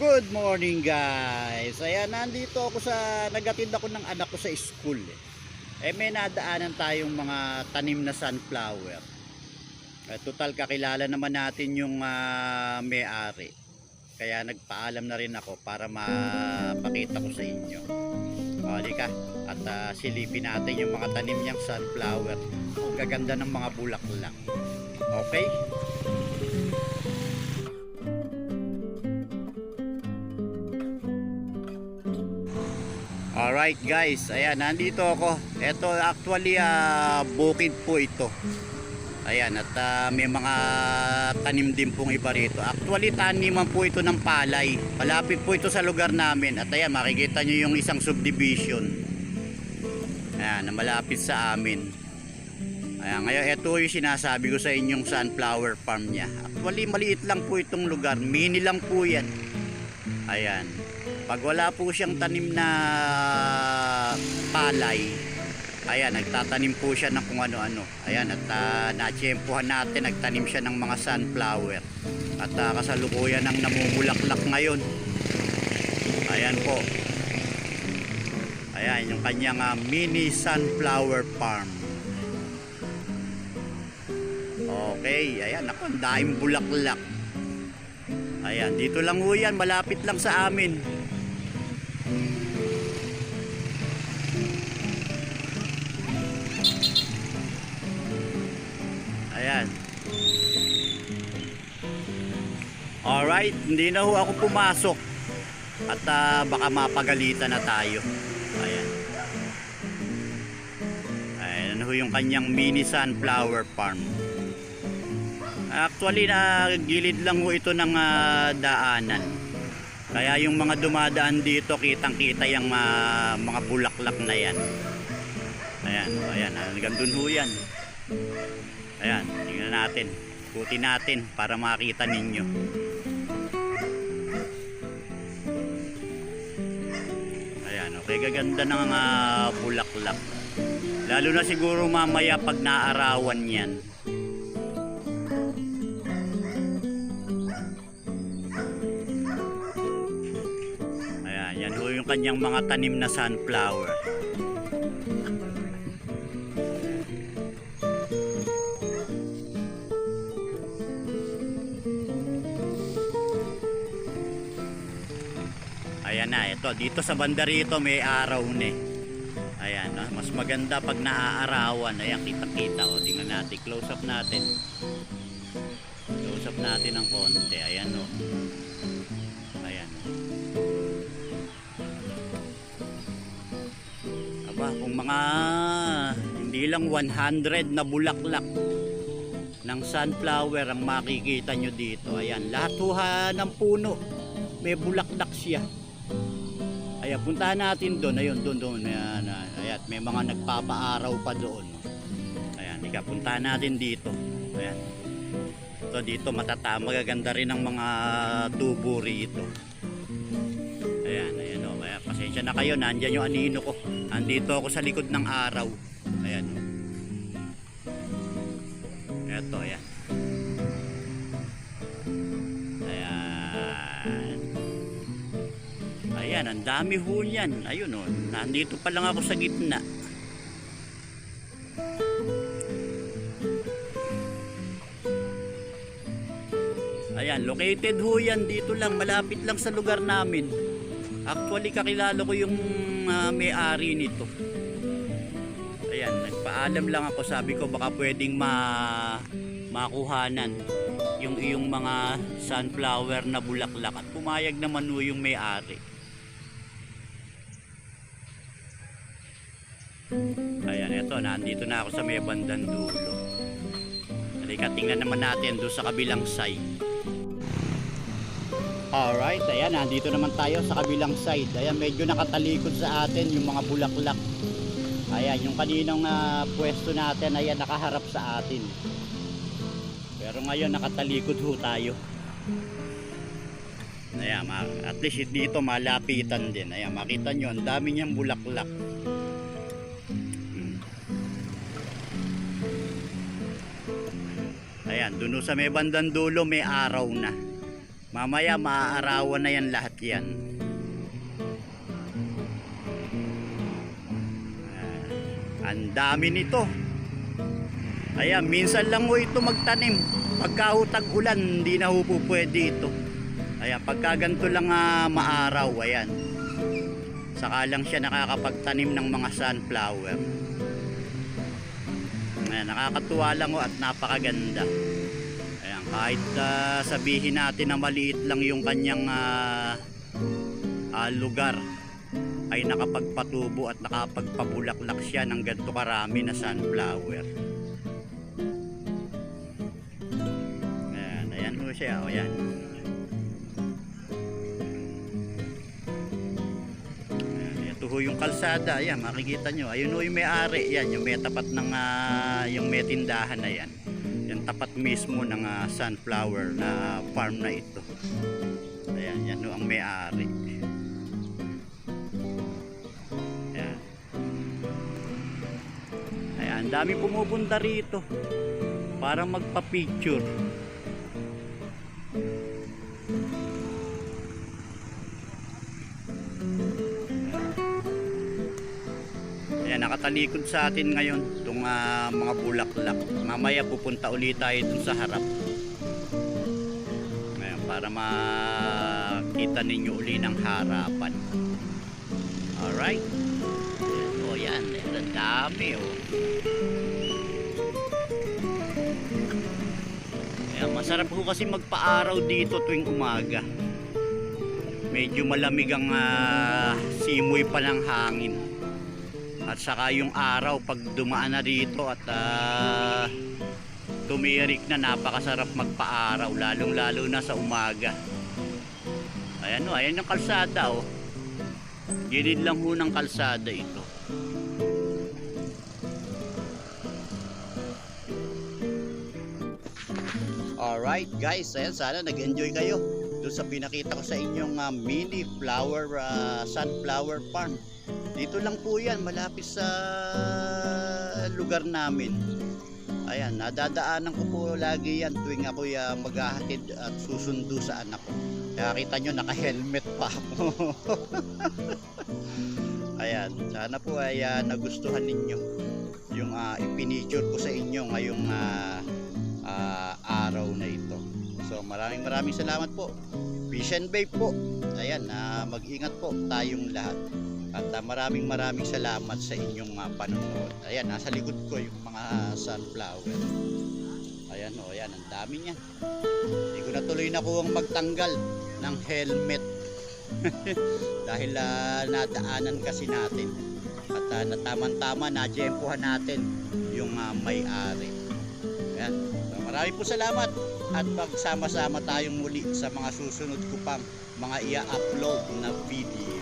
Good morning guys. Ayan, nandito ako sa nagatid ako ng anak ko sa school. Eh, eh may nadaanan tayong mga tanim na sunflower. Eh, total kakilala naman natin yung ah, may-ari. Kaya nagpaalam na rin ako para mapakita ko sa inyo. O, ka. At ah, silipin natin yung mga tanim niyang sunflower. Ang gaganda ng mga bulaklak. Okay? Alright guys, ayan, nandito ako. Ito actually ah, bukid po ito. Ayan, at ah, may mga tanim din pong iba rito. Actually, taniman po ito ng palay. Palapit po ito sa lugar namin. At ayan, makikita nyo yung isang subdivision. Ayan, na malapit sa amin. Ayan, ngayon, ito yung sinasabi ko sa inyong sunflower farm niya. Actually, maliit lang po itong lugar. Mini lang po yan. Ayan. Pag wala po siyang tanim na palay, ayan, nagtatanim po siya ng kung ano-ano. Ayan, at uh, natsyempohan natin, nagtanim siya ng mga sunflower. At ah, kasalukuyan ng namumulaklak ngayon. Ayan po. Ayan, yung kanyang ah, mini sunflower farm. Okay, ayan, ako, ang bulaklak. Ayan, dito lang ho yan, malapit lang sa amin. Alright, hindi na ho ako pumasok. At ah, baka mapagalitan na tayo. Ayan. Ayan ho yung kanyang mini sunflower farm. Actually, na gilid lang ho ito ng ah, daanan. Kaya yung mga dumadaan dito, kitang-kita yung ah, mga bulaklak na yan. Ayan, ayan, hanggang dun ho yan. Ayan, tingnan natin. Puti natin para makita ninyo. Ayan, okay, gaganda ng mga bulaklak. Lalo na siguro mamaya pag naarawan yan. Ayan, yan ho yung kanyang mga tanim na sunflower. Na, ito. Dito sa banda rito may araw na eh. Ayan, no? mas maganda pag naaarawan. Ayan, kita-kita. O, tingnan natin. Close up natin. Close up natin ng konti. Ayan, no. Ayan. Aba, kung mga hindi lang 100 na bulaklak ng sunflower ang makikita nyo dito. Ayan, lahat ng puno. May bulaklak siya. Ayan, puntahan natin doon. Ayun, doon, doon. Ayan, ayan, may mga nagpapaaraw pa doon. Ayan, ika, natin dito. Ayan. Ito dito, matata, magaganda rin ang mga tubo rito. Ayan, ayan o. Ayan, pasensya na kayo, nandyan yung anino ko. Andito ako sa likod ng araw. Ayan Ayan, ang dami ho niyan. Ayun o, nandito pa lang ako sa gitna. Ayan, located ho yan dito lang, malapit lang sa lugar namin. Actually, kakilala ko yung ah, may-ari nito. Ayan, nagpaalam lang ako, sabi ko baka pwedeng ma makuhanan yung iyong mga sunflower na bulaklak at pumayag naman ho yung may-ari. Ayan, eto, nandito na ako sa may bandang dulo. Halika, tingnan naman natin doon sa kabilang side. Alright, ayan, nandito naman tayo sa kabilang side. Ayan, medyo nakatalikod sa atin yung mga bulaklak. Ayan, yung kaninong ah, pwesto natin, ayan, nakaharap sa atin. Pero ngayon, nakatalikod ho tayo. Ayan, at least dito malapitan din. Ayan, makita nyo, ang dami niyang bulaklak. Ayan, dun sa may bandang dulo may araw na. Mamaya maaarawan na yan lahat yan. Ah, Ang dami nito. Ayan, minsan lang mo ito magtanim. Pagka ho tag-ulan, hindi na ho po pwede ito. Ayan, pagka lang ah, maaraw, ayan. Saka lang siya nakakapagtanim ng mga sunflower. Ayan, nakakatuwa lang ho at napakaganda. Kahit ah, sabihin natin na maliit lang yung kanyang ah, ah, lugar ay nakapagpatubo at nakapagpabulaklak siya ng ganito karami na sunflower. Ayan, ayan ho siya, o yan. Ayan, ito ho yung kalsada, ayan, makikita nyo. Ayun ho yung may-ari, yan, yung may tapat ng, ah, yung may tindahan na yan. Tapat mismo ng ah, sunflower na farm na ito. Ayan, yan ho ang may-ari. Ayan. Ayan, dami pumupunta rito para magpa-picture. Ayan, nakatalikod sa atin ngayon itong ah, mga bulaklak. Mamaya pupunta ulit tayo dun sa harap. Ayan, para makita ninyo uli ng harapan. Alright. O yan, ayan, ang dami oh. Ayan, masarap po kasi magpa-araw dito tuwing umaga. Medyo malamig ang ah, simoy pa ng hangin. At saka yung araw pag dumaan na dito at ah, tumirik na napakasarap magpa-araw lalong lalo na sa umaga. Ayan o, ayan yung kalsada o. Gilid lang ho ng kalsada ito. Alright guys, ayan, sana nag-enjoy kayo doon sa pinakita ko sa inyong ah, mini flower ah, sunflower farm. Dito lang po yan, malapit sa lugar namin. Ayan, nadadaanan ko po lagi yan tuwing ako uh, maghahatid at susundo sa anak ko. Kaya kita nyo, naka-helmet pa ako. Ayan, sana po ay ah, nagustuhan ninyo yung uh, ipiniture ko sa inyo ngayong ah, ah, araw na ito. So maraming maraming salamat po. Fish and Bay po. Ayan, ah, mag-ingat po tayong lahat. At ah, maraming maraming salamat sa inyong uh, panonood. Ayan, nasa likod ko yung mga sunflower. Ayan o, ayan, ang dami niya. Hindi ko na tuloy na kuwang magtanggal ng helmet. Dahil ah, nadaanan kasi natin. At uh, nataman-tama, nadyempohan natin yung ah, may-ari. Ayan. So, marami po salamat at magsama-sama tayong muli sa mga susunod ko pang mga ia-upload na video.